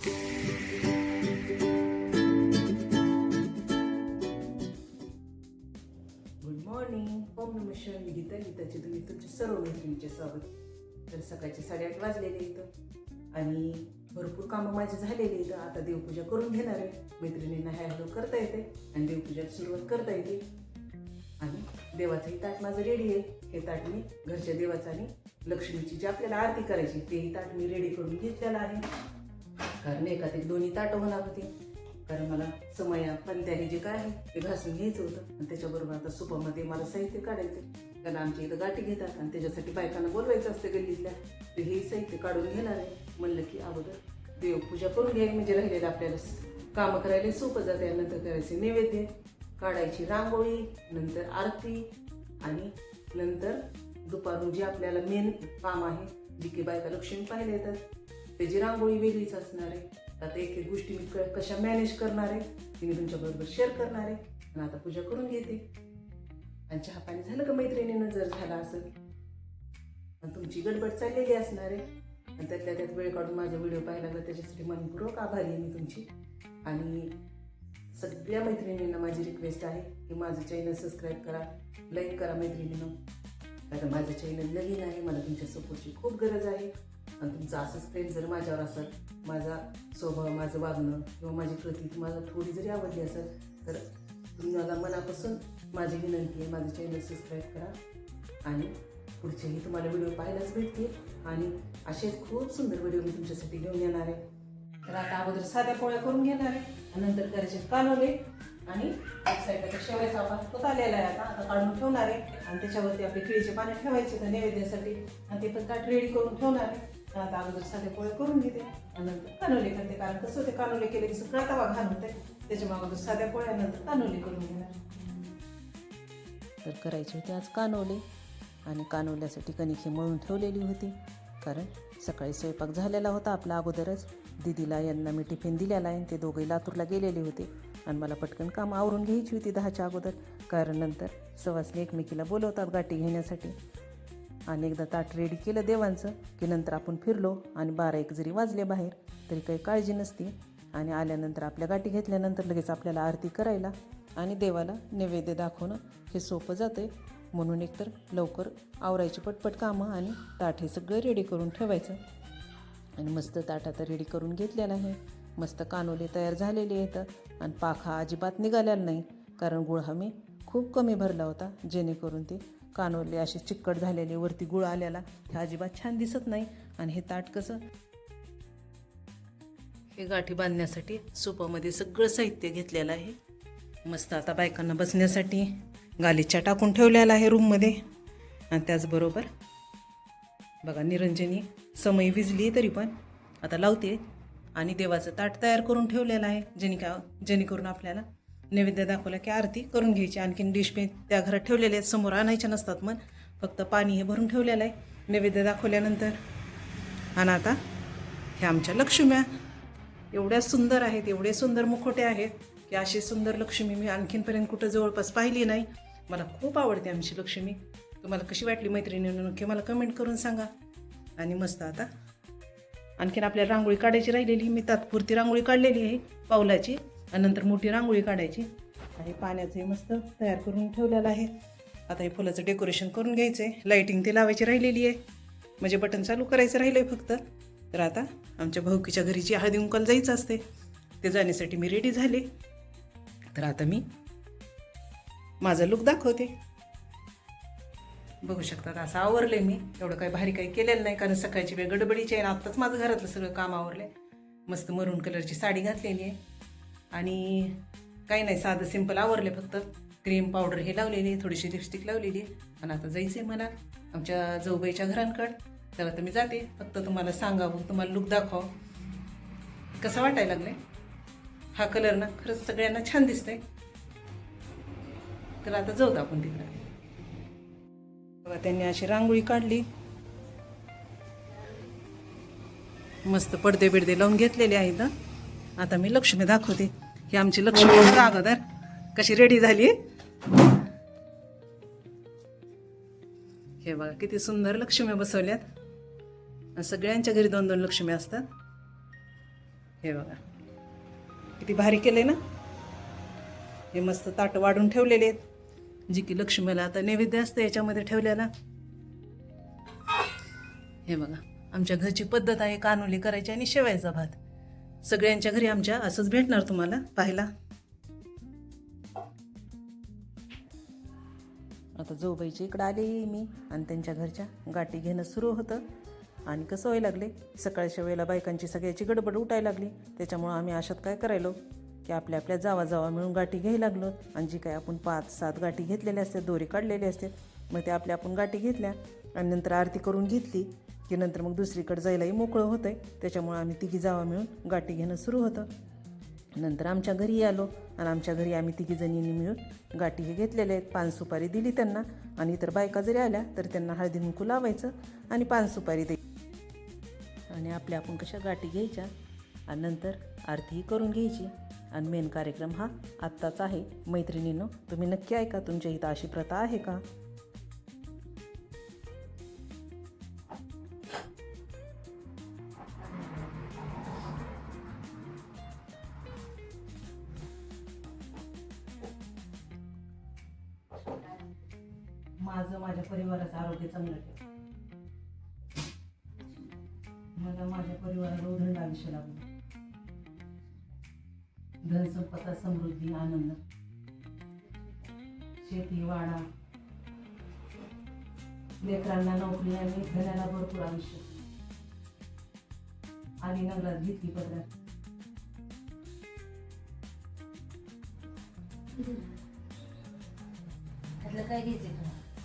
Good morning ओम नमस्कार मी गीता. गीताचे तुम्ही तुमचे सर्व मैत्रिणीचे स्वागत. तर सकाळचे साडेआठ वाजलेले इथं आणि भरपूर कामं माझे झालेले इथं आता देवपूजा करून घेणार आहे. मैत्रिणींना ह्या हॅलो करता येते आणि देवपूजा सुरुवात करता येते. आणि देवाचंही ताट माझं रेडी आहे. हे ताट मी घरच्या देवाचं आणि लक्ष्मीची जी आपल्याला आरती करायची तेही ताट मी रेडी करून घेतलेलं आहे. कारण एकात दोन्ही ताटं होणार होती. कारण मला समया पण त्याने जे काय आहे ते घासून घ्यायचं होतं. आणि त्याच्याबरोबर आता सुपामध्ये मला साहित्य काढायचं कारण आमच्या इथं गाठी घेतात आणि त्याच्यासाठी बायकांना बोलवायचं असतं गल्लीतल्या. तर हे साहित्य काढून घेणार आहे. म्हणलं की अगोदर देवपूजा करून घ्यायची म्हणजे राहिलेलं आपल्याला कामं करायला सोपं जाते. नंतर करायचे नैवेद्य काढायची रांगोळी नंतर आरती आणि नंतर दुपारून जे आपल्याला मेन काम आहे जी की बायका लक्ष्मी पाहायला येतात. त्याची रांगोळी वेगळीच असणार आहे आता एक एक गोष्टी मी क- कशा मॅनेज करणार आहे ती मी तुमच्याबरोबर शेअर करणार आहे. आणि आता पूजा करून घेते. आणि चहा पाणी झालं का मैत्रिणीनं? जर झाला असेल. आणि तुमची गडबड चाललेली असणार आहे. आणि त्यातल्या त्यात वेळ काढून माझा व्हिडिओ पाहायला लागला त्याच्यासाठी मनपूर्वक आभारी आहे मी तुमची. आणि सगळ्या मैत्रिणींना माझी रिक्वेस्ट आहे की माझं चॅनल सबस्क्राईब करा लाईक करा मैत्रिणीनं. कारण माझं चॅनल नवीन आहे मला तुमच्या सपोर्टची खूप गरज आहे. आणि तुमचं असंच प्रेम जर माझ्यावर असेल माझा स्वभाव माझं वागणं किंवा माझी कृती तुम्हाला थोडी जरी आवडली असेल तर तुम्हाला मनापासून माझी विनंती आहे माझं चॅनल सबस्क्राईब करा आणि पुढचेही तुम्हाला व्हिडिओ पाहायलाच भेटतील. आणि असेच खूप सुंदर व्हिडिओ मी तुमच्यासाठी घेऊन येणार आहे. तर आता अगोदर साध्या पोळ्या करून घेणार आहे आणि नंतर करायचे कालवले आणि एक साईडला शेवयाचा भात तो आलेला आहे आता. आता काढून ठेवणार आहे. आणि त्याच्यावरती आपले केळीचे पाणी ठेवायचे त्या नैवेद्यासाठी. आणि ते पण ताट रेडी करून ठेवणार आहे. आता अगोदर साध्या पोळ्या करून घेते. आणि नंतर कानोले करते. कारण कसं होते कानोले केले की सगळा तवा घाण होते. त्याच्यामुळे अगोदर साध्या पोळ्या नंतर कानोले करून घेणार. तर करायचे होते आज कानवले आणि कानवल्यासाठी कणिक ही मळून ठेवलेली होती. कारण सकाळी स्वयंपाक झालेला होता आपला अगोदरच. दिदीला यांना मी टिफिन दिलेला आहे. ते दोघे लातूरला गेलेले होते. आणि मला पटकन काम आवरून घ्यायची होती दहाच्या अगोदर. कारण नंतर सवासने एकमेकीला बोलवतात गाठी घेण्यासाठी. आणि एकदा ताट रेडी केलं देवांचं की नंतर आपण फिरलो आणि बारा एक जरी वाजले बाहेर तरी काही काळजी नसती. आणि आल्यानंतर आपल्या गाठी घेतल्यानंतर लगेच आपल्याला आरती करायला आणि देवाला नैवेद्य दाखवणं हे सोपं जातं म्हणून एकतर लवकर आवरायची पटपट कामं आणि ताट हे सगळं रेडी करून ठेवायचं. आणि मस्त ताट आता रेडी करून घेतलेलं आहे. मस्त कानोले तयार झालेले आहेत आणि पाखा हा अजिबात निघालेला नाही. कारण गुळ हा मी खूप कमी भरला होता जेणेकरून ते कानोले असे चिकट झालेले वरती गुळ आलेला हे अजिबात छान दिसत नाही. आणि हे ताट कसं? हे गाठी बांधण्यासाठी सोपामध्ये सगळं साहित्य घेतलेलं आहे. मस्त आता बायकांना बसण्यासाठी गालीच्या टाकून ठेवलेला आहे रूममध्ये. आणि त्याचबरोबर बघा निरंजनी समय विजली तरी पण आता लावते. आणि देवाचं ताट तयार करून ठेवलेलं आहे. जेणे का जेणेकरून आपल्याला नैवेद्य दाखवला की आरती करून घ्यायची. आणखीन डिश मी त्या घरात ठेवलेले आहेत. समोर आणायच्या नसतात मग फक्त पाणी हे भरून ठेवलेलं आहे. नैवेद्य दाखवल्यानंतर. आणि आता ह्या आमच्या लक्ष्म्या. एवढ्या सुंदर आहेत एवढे सुंदर मुखोटे आहेत की अशी सुंदर लक्ष्मी मी आणखीनपर्यंत कुठं जवळपास पाहिली नाही. मला खूप आवडते आमची लक्ष्मी. तुम्हाला कशी वाटली मैत्रिणीनं नक्की मला कमेंट करून सांगा. आणि मस्त आता आणखीन आपल्याला रांगोळी काढायची राहिलेली. मी तात्पुरती रांगोळी काढलेली आहे. पावलाची. आणि नंतर मोठी रांगोळी काढायची. आणि पाण्याचंही मस्त तयार करून ठेवलेलं आहे. आता हे फुलाचं डेकोरेशन करून घ्यायचं आहे लाईटिंग ते लावायची राहिलेली आहे. म्हणजे बटन चालू करायचं राहिलं आहे फक्त. तर आता आमच्या भाऊकीच्या घरी जी हळदी कुंकाला जायचं असते ते जाण्यासाठी मी रेडी झाले. तर आता मी माझा लुक दाखवते. बघू शकतात असं आवरले मी. एवढं काही भारी काही केलेलं नाही कारण सकाळची वेळ गडबडीची आहे आणि आत्ताच माझं घरातलं सगळं काम आवरलं मस्त मरून कलरची साडी घातलेली आहे. आणि काही नाही साधं सिंपल आवरले फक्त. क्रीम पावडर हे लावलेली थोडीशी लिपस्टिक लावलेली आणि आता जायचं आहे मला आमच्या जवबाईच्या घरांकड. तर आता मी जाते फक्त तुम्हाला सांगावं तुम्हाला लुक दाखवावं. कसं वाटायला लागलंय? हा कलर ना खरंच सगळ्यांना छान दिसतंय. तर आता जाऊत आपण तिकडे. बघा त्यांनी अशी रांगोळी काढली. मस्त पडदे बिडदे लावून घेतलेले आहेत ना. आता मी लक्ष्मी दाखवते. ही आमची लक्ष्मी अगोदर. कशी रेडी झाली? हे बघा किती सुंदर लक्ष्मी बसवल्यात. सगळ्यांच्या घरी दोन दोन लक्ष्मी असतात. हे बघा. किती भारी केले ना? हे मस्त ताट वाढून ठेवलेले आहेत. जी की लक्ष्मीला आता नैवेद्य असतं याच्यामध्ये ठेवलेला. हे बघा आमच्या घरची पद्धत आहे कानोली करायची आणि शेवायचा भात. सगळ्यांच्या घरी आमच्या असंच भेटणार तुम्हाला पाहायला. आता जोबाईची इकडं आले मी आणि त्यांच्या घरच्या. गाठी घेणं सुरू होतं. आणि कसं व्हायला लागले? सकाळच्या वेळेला बायकांची सगळ्याची गडबड उठायला लागली. त्याच्यामुळं आम्ही अशात काय करायलो? की आपल्या आपल्या जावा जावा मिळून गाठी घ्यायला लागलो. आणि जी काय आपण पाच सात गाठी घेतलेल्या असतात दोरी काढलेले असतात मग ते आपल्या आपण गाठी घेतल्या आणि नंतर आरती करून घेतली. की नंतर मग दुसरीकडे जायलाही मोकळं होतं आहे त्याच्यामुळं आम्ही तिघी जावा मिळून गाठी घेणं सुरू होतं. नंतर आमच्या घरी आलो आणि आमच्या घरी आम्ही तिघी जणींनी मिळून गाठी हे घेतलेले आहेत. पान सुपारी दिली त्यांना आणि इतर बायका जरी आल्या तर त्यांना हळदी कुंकू लावायचं आणि पान सुपारी द्यायची आणि आपल्या आपण कशा गाठी घ्यायच्या? आणि नंतर आरतीही करून घ्यायची. आणि मेन कार्यक्रम हा आत्ताच आहे. मैत्रिणींनो तुम्ही नक्की ऐका. तुमच्या इथं अशी प्रथा आहे का? माझं माझ्या परिवाराचं आरोग्य चांगलं ठेव. मला माझ्या परिवाराला उदंड आयुष्य लाभलं धनसंपदा समृद्धी आनंद. शेती वाडा. लेकरांना नोकरी आणि घराला भरपूर आयुष्य. आली नगरात घेतली पत्रात त्यातलं काय घेते घ्यायचं?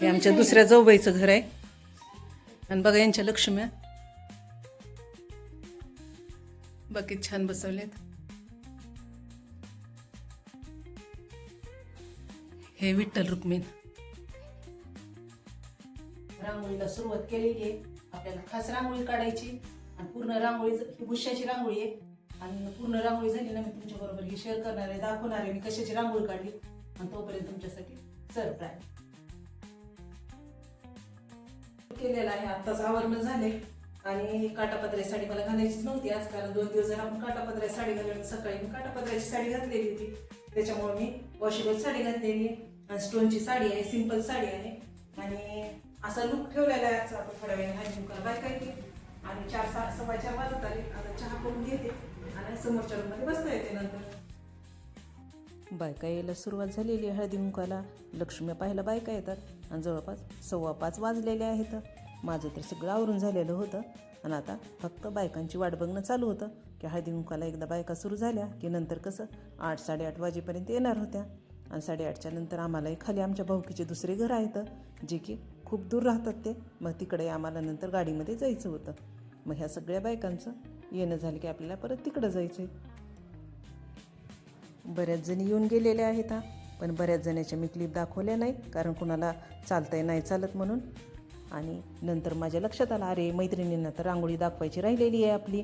हे आमच्या दुसऱ्या जाऊबाईचं घर आहे. आणि बघा यांच्या लक्ष्म्या बाकी छान बसवलेत. हे विठ्ठल रुक्मिण. रांगोळीला सुरुवात केलेली आहे. आपल्याला खास रांगोळी काढायची. आणि पूर्ण रांगोळी ही बुश्याची रांगोळी आहे. आणि पूर्ण रांगोळी झाली ना मी तुमच्या बरोबर ही शेअर करणार आहे दाखवणार आहे मी कशाची रांगोळी काढली. आणि तोपर्यंत तुमच्यासाठी सरप्राईज केलेला आहे. आत्ताच आवरण झाले. आणि काटापत्रे साडी मला घालायचीच नव्हती आज कारण दोन दिवस झाला आपण काटापत्रे साडी घालून सकाळी मी काटापत्र्याची साडी घातलेली होती. त्याच्यामुळे मी वॉशेबल साडी घातलेली आणि स्टोनची साडी आहे सिंपल साडी आहे. आणि असा लुक ठेवलेला आहे आजचा आपण थोड्या वेळ हळदी कुंकाला बाय काय आणि चार सहा सव्वा चार वाजत आले. आता चहा करून घेते. आणि समोरच्या रूममध्ये बसता येते नंतर. बायका यायला सुरुवात झालेली आहे हळदी मुंकाला लक्ष्मी पाहायला बायका येतात. आणि जवळपास सव्वा पाच वाजलेले आहेत. माझं तर सगळं आवरून झालेलं होतं. आणि आता फक्त बायकांची वाट बघणं चालू होतं की हळदीमुखाला एकदा बायका सुरू झाल्या की नंतर कसं आठ साडेआठ वाजेपर्यंत येणार होत्या. आणि साडेआठच्या नंतर आम्हालाही खाली आमच्या भाऊकीचे दुसरे घर आहेत जे की खूप दूर राहतात ते. मग तिकडे आम्हाला नंतर गाडीमध्ये जायचं होतं. मग ह्या सगळ्या बायकांचं येणं झालं की आपल्याला परत तिकडं जायचं आहे बऱ्याच जणी येऊन गेलेल्या आहेत हा. पण बऱ्याच जणांच्या मी क्लिप दाखवल्या नाही कारण कुणाला चालतंय नाही चालत म्हणून. आणि नंतर माझ्या लक्षात आलं अरे मैत्रिणींना तर रांगोळी दाखवायची राहिलेली आहे आपली.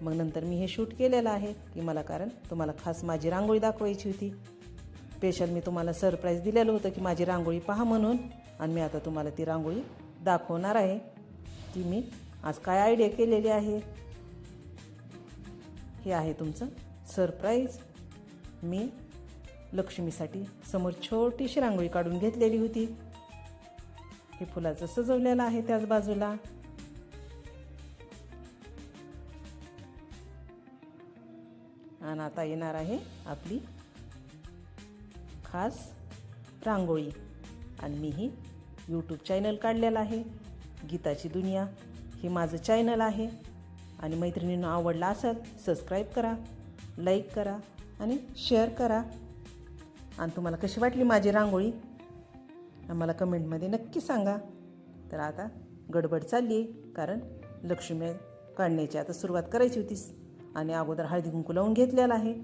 मग नंतर मी हे शूट केलेलं आहे की मला कारण तुम्हाला खास माझी रांगोळी दाखवायची होती. स्पेशल मी तुम्हाला सरप्राईज दिलेलं होतं की माझी रांगोळी पहा म्हणून. आणि मी आता तुम्हाला ती रांगोळी दाखवणार आहे. की मी आज काय आयडिया केलेली आहे? हे आहे तुमचं सरप्राईज मी लक्ष्मीसाठी समोर छोटीशी रांगोळी काढून घेतलेली होती. हे फुलाचं सजवलेलं आहे त्याच बाजूला. आणि आता येणार आहे आपली खास रांगोळी. आणि मीही यूट्यूब चॅनल काढलेलं आहे. गीताची दुनिया हे माझं चॅनल आहे. आणि मैत्रिणींना आवडला असेल सबस्क्राईब करा लाईक करा आणि शेअर करा. आणि तुम्हाला कशी वाटली माझी रांगोळी? आम्हाला कमेंटमध्ये नक्की सांगा. तर आता गडबड चालली आहे कारण लक्ष्मी काढण्याची आता सुरुवात करायची होतीस. आणि अगोदर हळदी कुंकू लावून घेतलेला आहे.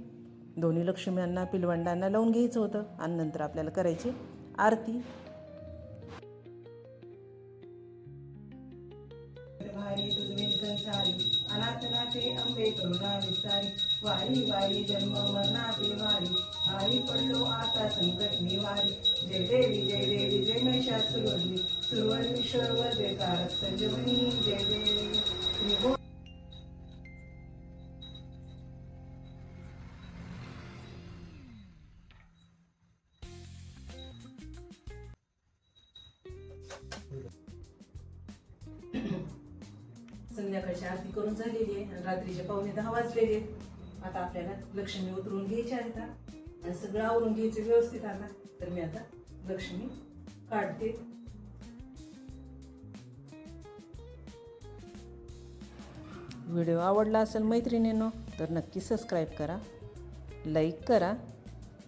दोन्ही लक्ष्म्यांना पिलवंडांना लावून घ्यायचं होतं आणि नंतर आपल्याला करायची आरती. विसारी संसारी अनाथ अंबे करुणा विसारी वारी वारी जन्म मरणा वारी भारी पडलो आता संकट निवारी जय देवी जय देवी जय महिषा सुरवली सुरवली ईश्वर दे तारक संजीवनी जय देवी. संध्याकाळची आरती करून झालेली आहे आणि रात्रीचे पावणे दहा वाजलेले आहेत. आता आपल्याला लक्ष्मी उतरून घ्यायची आहे आता. आणि सगळं आवरून घ्यायचं व्यवस्थित आता. तर मी आता लक्ष्मी काढते. व्हिडिओ आवडला असेल मैत्रिणींनो तर नक्की सबस्क्राईब करा लाईक करा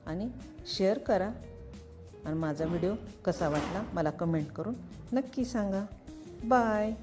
आणि शेअर करा. आणि माझा व्हिडिओ कसा वाटला मला कमेंट करून नक्की सांगा. बाय